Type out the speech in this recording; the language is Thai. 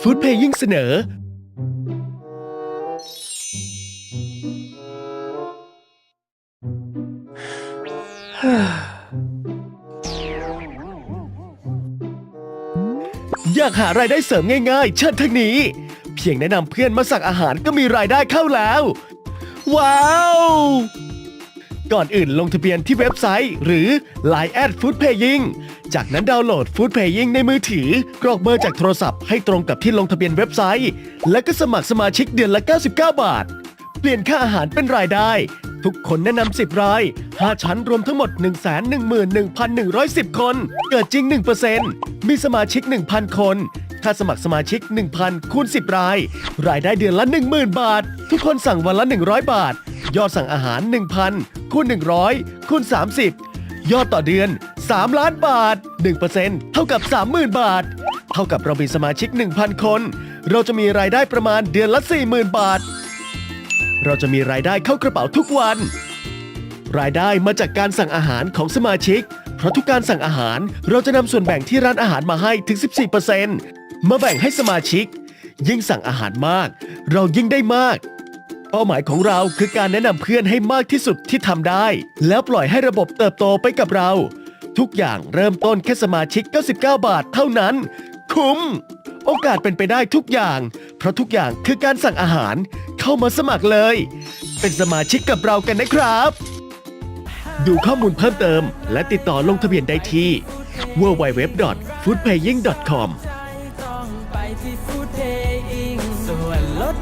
ฟู้ดเพย์ยิ่งเสนอ อยากหารายได้เสริมง่ายๆ เชิญทางนี้ เพียงแนะนำเพื่อนมาสั่งอาหารก็มีรายได้เข้าแล้ว ว้าว ก่อนอื่นลงทะเบียนที่เว็บไซต์ หรือ Line แอด Food Paying จากนั้นดาวน์โหลด Food Paying ในมือถือกรอกเบอร์จากโทรศัพท์ให้ตรงกับที่ลงทะเบียนเว็บไซต์ และก็สมัครสมาชิกเดือนละ 99 บาท เปลี่ยนค่าอาหารเป็นรายได้ ทุกคนแนะนำ 10 ราย 5 ชั้นรวมทั้งหมด 111,110 คน เกิดจริง 1%มีสมาชิก 1,000 คนค่าสมัครสมาชิก 1,000คูณ10 ราย รายได้เดือนละ 10,000 บาท ทุกคนสั่งวันละ 100 บาท ยอดสั่งอาหาร 1,000คูณ100คูณ30 ยอดต่อเดือน 3 ล้านบาท 1%เท่ากับ 30,000 บาท เท่ากับเรามีสมาชิก 1,000 คน เราจะมีรายได้ประมาณเดือนละ 40,000 บาท เราจะมีรายได้เข้ากระเป๋าทุกวัน รายได้มาจากการสั่งอาหารของสมาชิก เพราะทุกการสั่งอาหารเราจะนำส่วนแบ่งที่ร้านอาหารมาให้ถึง 14%มาแบ่งให้สมาชิก ยิ่งสั่งอาหารมาก เรายิ่งได้มาก เป้าหมายของเราคือการแนะนำเพื่อนให้มากที่สุดที่ทำได้ แล้วปล่อยให้ระบบเติบโตไปกับเรา ทุกอย่างเริ่มต้นแค่สมาชิก 99 บาทเท่านั้น คุ้ม โอกาสเป็นไปได้ทุกอย่าง เพราะทุกอย่างคือการสั่งอาหารเข้ามาสมัครเลย เป็นสมาชิกกับเรากันนะครับ ดูข้อมูลเพิ่มเติม และติดต่อลงทะเบียนได้ที่ www.foodpaying.com ส่วนลด